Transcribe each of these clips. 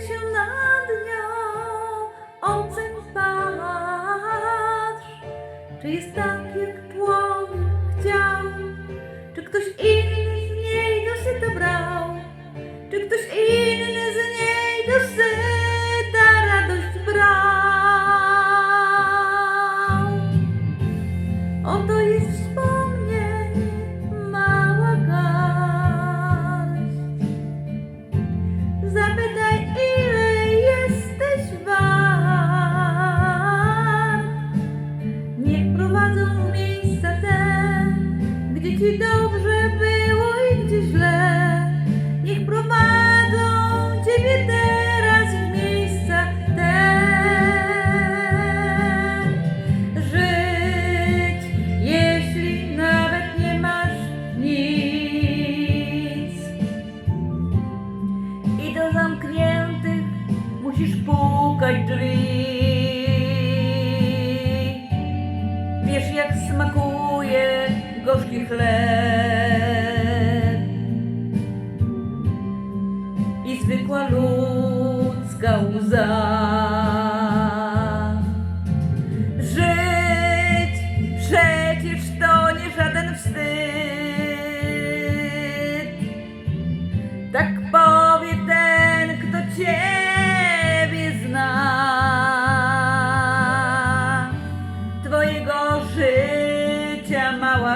się nad nią, oceń patrz, czy jest tak, jak Wiesz, jak smakuje gorzki chleb i zwykła ludzka łza.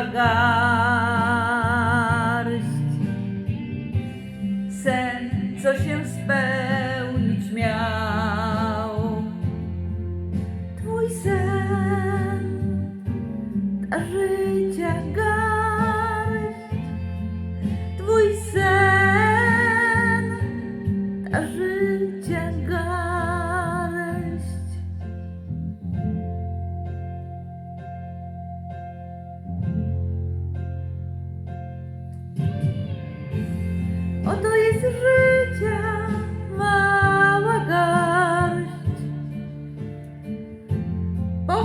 Życia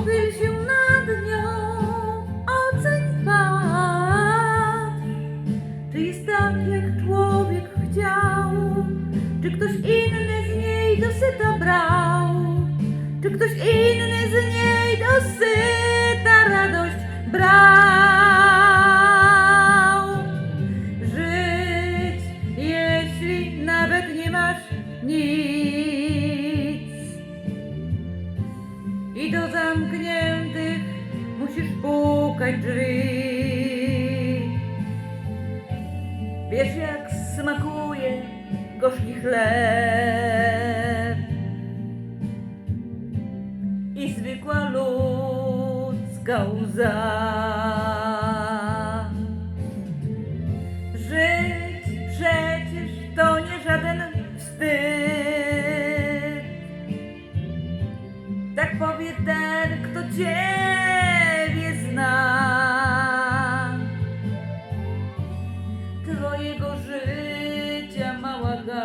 Pochyl się nad nią, oceń patrz. Czy jest tak, jak człowiek chciał? Czy ktoś inny z niej dosyta brał? Czy ktoś inny z niej dosyta radość brał? Żyć, jeśli nawet nie masz nic. Pukać drzwi. Wiesz jak smakuje gorzki chleb i zwykła ludzka łza. Żyć przecież to nie żaden wstyd. Tak powie ten, kto ciebie Twojego życia mała garść.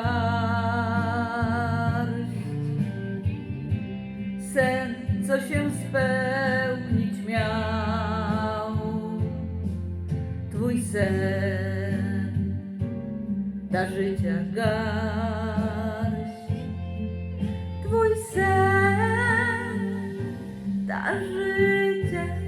Sen, co się spełnić miał. Twój sen, ta życia garść. Twój sen, ta życia